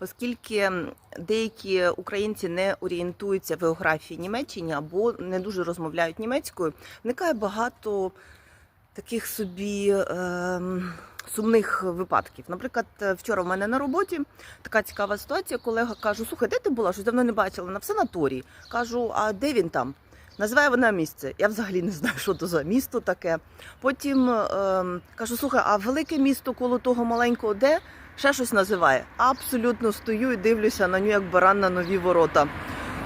оскільки деякі українці не орієнтуються в географії Німеччини або не дуже розмовляють німецькою, виникає багато таких собі ем, сумних випадків. Наприклад, е, вчора в мене на роботі така цікава ситуація. Колега каже: слухай, де ти була? Щось давно не бачила. На в санаторії. Кажу, а де він там? Називає вона місце. Я взагалі не знаю, що то за місто таке. Потім ем, кажу: слухай, а велике місто коло того маленького де? Ще щось називає. Абсолютно стою і дивлюся на нього як баран на нові ворота.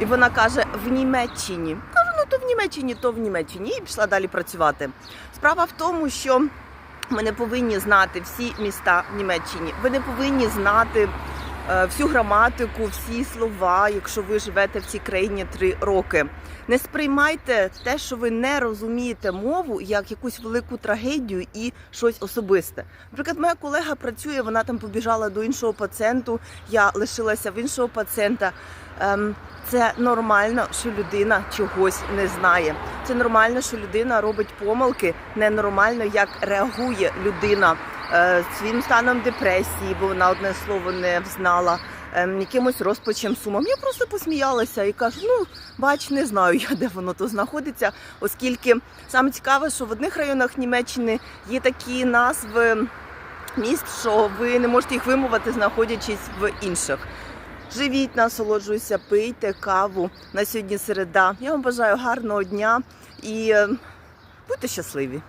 І вона каже: в Німеччині. Кажу, ну то в Німеччині, то в Німеччині. І пішла далі працювати. Справа в тому, що ми не повинні знати всі міста в Німеччині. Ви не повинні знати всю граматику, всі слова, якщо ви живете в цій країні три роки. Не сприймайте те, що ви не розумієте мову, як якусь велику трагедію і щось особисте. Наприклад, моя колега працює, вона там побіжала до іншого пацієнту, я лишилася в іншого пацієнта. Ем, це нормально, що людина чогось не знає. Це нормально, що людина робить помилки. Ненормально, як реагує людина е, своїм станом депресії, бо вона одне слово не взнала, ем, якимось розпачем сумом. Я просто посміялася і кажу: ну бач, не знаю я, де воно то знаходиться, оскільки саме цікаве, що в одних районах Німеччини є такі назви міст, що ви не можете їх вимовити, знаходячись в інших. Живіть, насолоджуйся, пийте каву. На сьогодні середа. Я вам бажаю гарного дня і е, будьте щасливі.